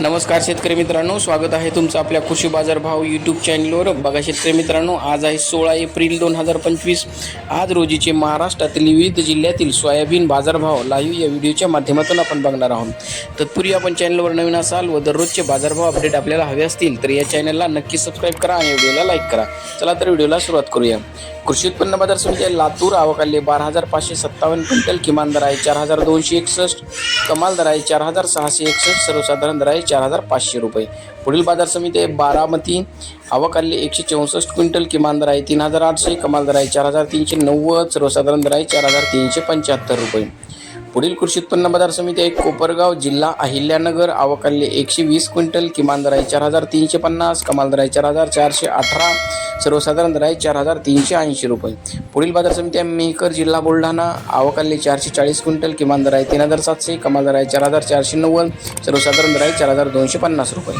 नमस्कार शेतकरी मित्रांनो स्वागत आहे तुमचं आपल्या कृषी बाजार भाव यूट्यूब चॅनलवर बघा शेतकरी मित्रांनो आज आहे सोळा एप्रिल दोन हजार पंचवीस. आज रोजीचे महाराष्ट्रातील विविध जिल्ह्यातील सोयाबीन बाजारभाव लाईव्ह या व्हिडिओच्या माध्यमातून आपण बघणार आहोत. तत्पूर्वी आपण चॅनलवर नवीन असाल व दररोजचे बाजारभाव अपडेट आपल्याला हवे असतील तर या चॅनलला नक्की सबस्क्राईब करा आणि व्हिडिओला लाईक करा. चला तर व्हिडिओला सुरुवात करूया. कृषी उत्पन्न बाजार समिती आहे लातूर आवकाले बारा हजार पाचशे सत्तावन्न क्विंटल किमान दर आहे चार हजार दोनशे एकसष्ट कमाल दर आहे चार हजार सहाशे एकसष्ट सर्वसाधारण दर आहे चार हजार पाचशे रुपये. पुढील बाजार समिती आहे बारामती आवकाले एकशे चौसष्ट क्विंटल किमान दर आहे तीन हजार आठशे कमाल दर आहे चार हजार तीनशे नव्वद सर्वसाधारण दर आहे चार हजार तीनशे पंच्याहत्तर रुपये. पुढील कृषी उत्पन्न बाजार समिती एक कोपरगाव जिल्हा अहिल्यानगर आवकाले एकशे वीस क्विंटल किमान दर आहे चार हजार तीनशे पन्नास कमाल दर आहे चार हजार चारशे अठरा सर्वसाधारण दर आहे चार हजार तीनशे ऐंशी रुपये. पुढील बाजार समिती आहे मेहकर जिल्हा बुलढाणा आवकाले चारशे चाळीस क्विंटल किमान दर आहे तीन हजार सातशे कमाल दर आहे चार हजार चारशे नव्वद सर्वसाधारण दर आहे चार हजार दोनशे पन्नास रुपये.